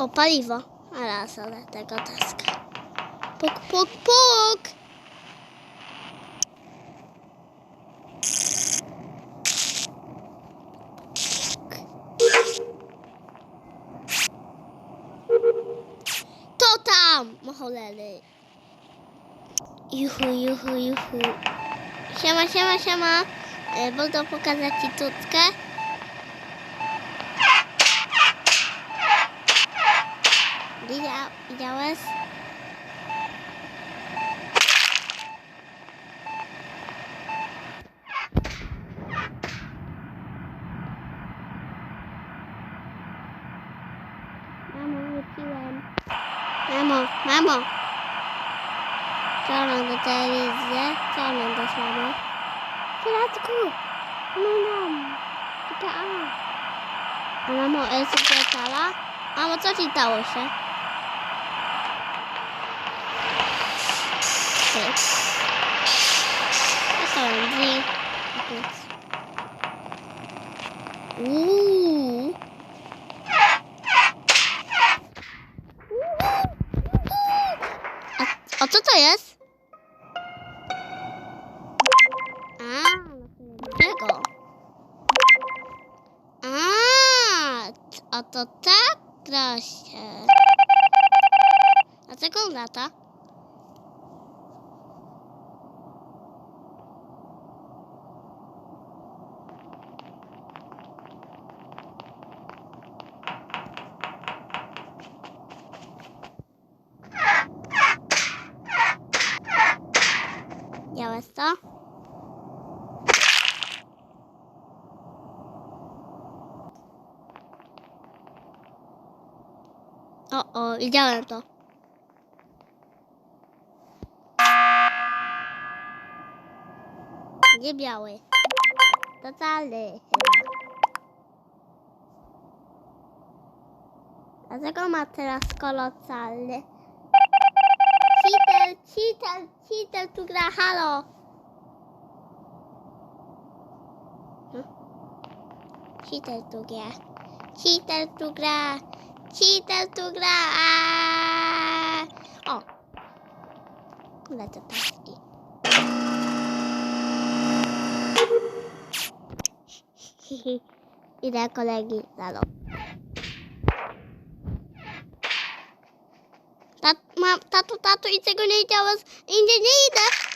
O, paliwo. Ale sobie tego taska. Puk, puk, puk! To tam, mocholery. Juhu, juhu, juhu. Siema, siema, siema. E, Będę pokazać Ci tutkę. Widziałeś? Mamo, wróciłem. Mamo, mamo. Co ogląda telewizję? Co oglądasz, mamo? Kwiatku, oglądam. GTA. A mamo, jest wracała? Mamo, co ci stało się? Ty. Co to robi? Uuu. A, a co to jest? A, to tak gra się. Dlaczego lata? O, o, widziałem to. Nie biały. To cały chyba. Dlaczego ma teraz kolor cały? Cheater, cheater, cheater tu gra, halo. Cheater tu gra. Cheater tu gra. Cheater tu gra. Aaaa! O. Lecę taski. Idę kolegi za mną. Tat, mam, tato, tato, i tego nie działa. Indziej nie idę.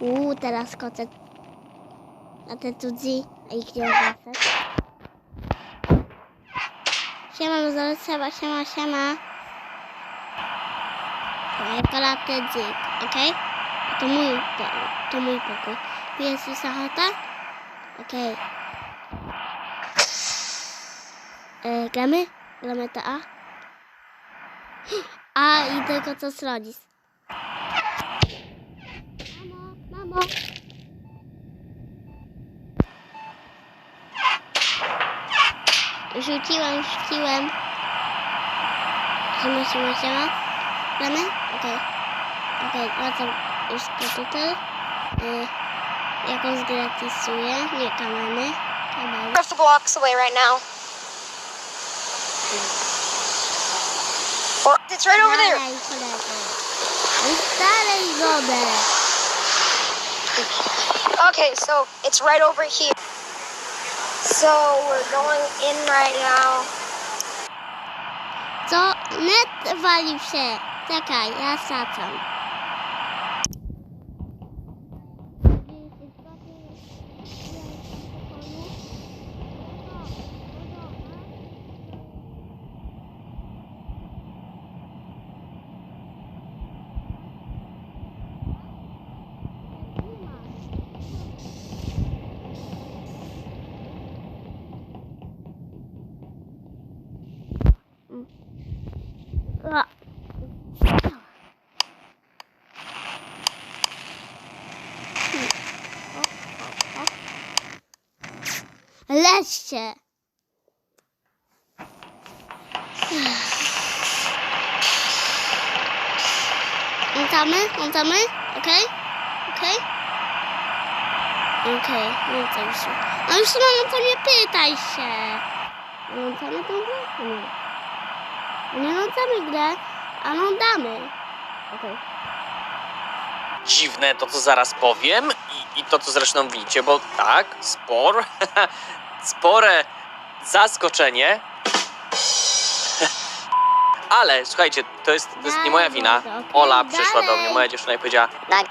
Uuu, teraz kocę na te cudzi, a ich nie wracać. Siema, zaraz siema, siema, siema. Kolaty dzik, okej? To mój, to, to mój pokój. Tu jest już chata? Okej. E, gramy? Gramy to A? A i tylko co zrodzisz. Mamo, mamo. Rzuciłem, rzuciłem. Siema, siema, siema. Gramy? Okej. Okej, wracam już do tutaj. Y, jakąś gratisuję, nie kameny. Kameny. We're a few blocks away right now. Or it's right over there. Dalej, kolega. Jest dalej wodę. Okay, so it's right over here. So we're going in right now. Co? Net walił się. Czekaj, ja wracam. lesie. Montamy, montamy, okej, okay? okej. Okay? Okej, no okay. montaj się. A już to nie pytaj się. Montamy tą grę? Nie. Nie montamy grę, a montamy. Okej. Okay dziwne to, co zaraz powiem i, i, to, co zresztą widzicie, bo tak, spor spore zaskoczenie. Ale słuchajcie, to jest, to jest nie moja wina. Ola przyszła do mnie, moja dziewczyna i powiedziała Tak.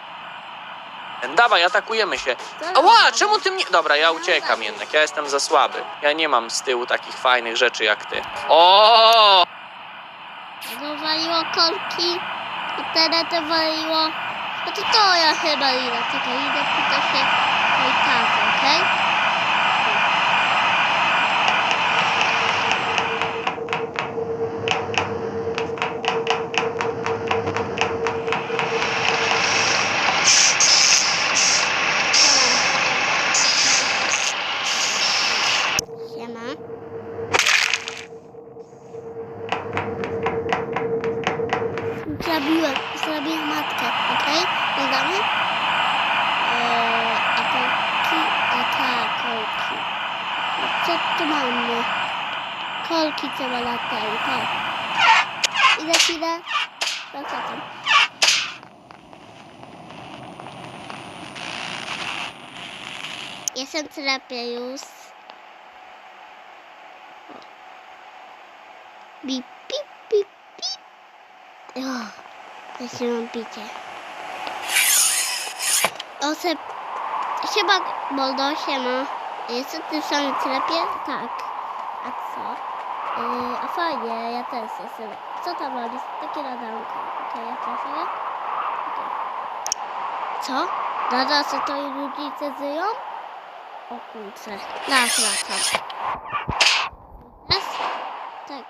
Dawaj, atakujemy się. Ała, czemu ty mnie... Dobra, ja uciekam jednak, ja jestem za słaby. Ja nie mam z tyłu takich fajnych rzeczy jak ty. O! Zawaliło kolki i teraz to waliło. No to to ja chyba idę. Czekaj, idę pyta się tej tacy, okej? Siema. Zrobiłem, zrobiłem matkę, okej? Dodamy? Eee, ataki, atakolki. Co tu mamy? Kolki trzeba latają, tak. Idę, idę. To co tam? Jestem lepiej już. Mam picie. Ose... Siema, Boldo, siema. Jestem tym samym sklepie? Tak. A co? Yy, a fajnie, ja też jestem. Co tam robisz? Takie radanko. Okej, ja też, ale... Okej. Co? Nada co to i rodzice żyją? O kurczę. Tak, wracam. Raz? Tak.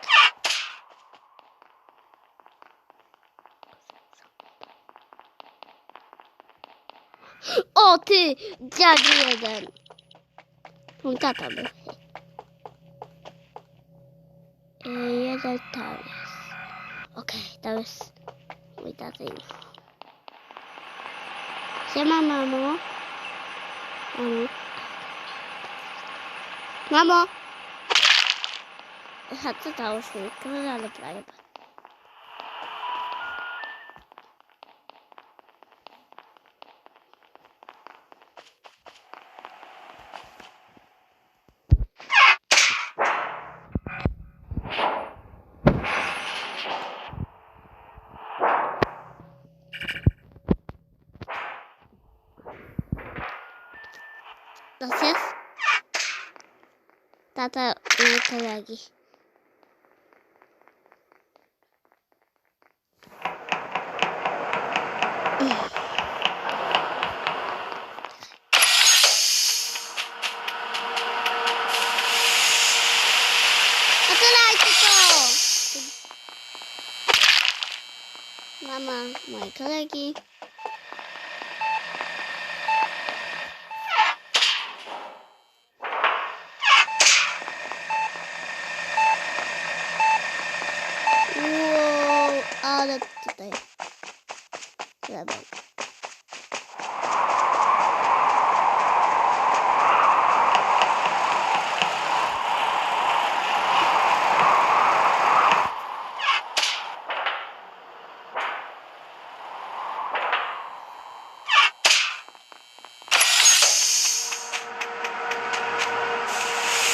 O ty, dziady jeden. Mój tata był. E, jeden tam jest. Okej, tam jest mój tata. Siema mamo. Mamo. Mamo. Aha, co to już mi? Kolega prawie. To jest? Tata i kolegi. Otwierajcie to! Mama, moje kolegi. Ale tutaj. Trzeba.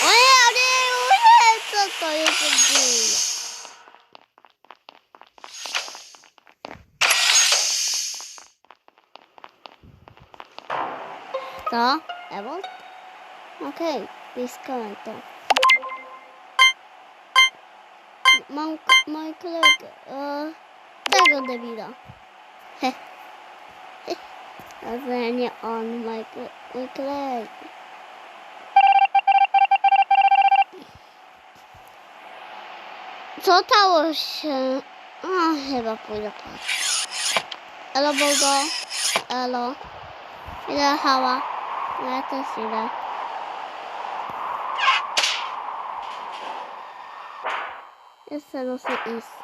Oje, oje, oje, co to jest za dzieje? Co? Ewo? To. Mam mój kolegę. E, tego debila. Ale nie on, mój, mój kolega. Co stało się? A, chyba pójdę patrzeć. Elo, Bogo. Elo. Idę hała. Ja też idę. Ve sen nasıl iyisin?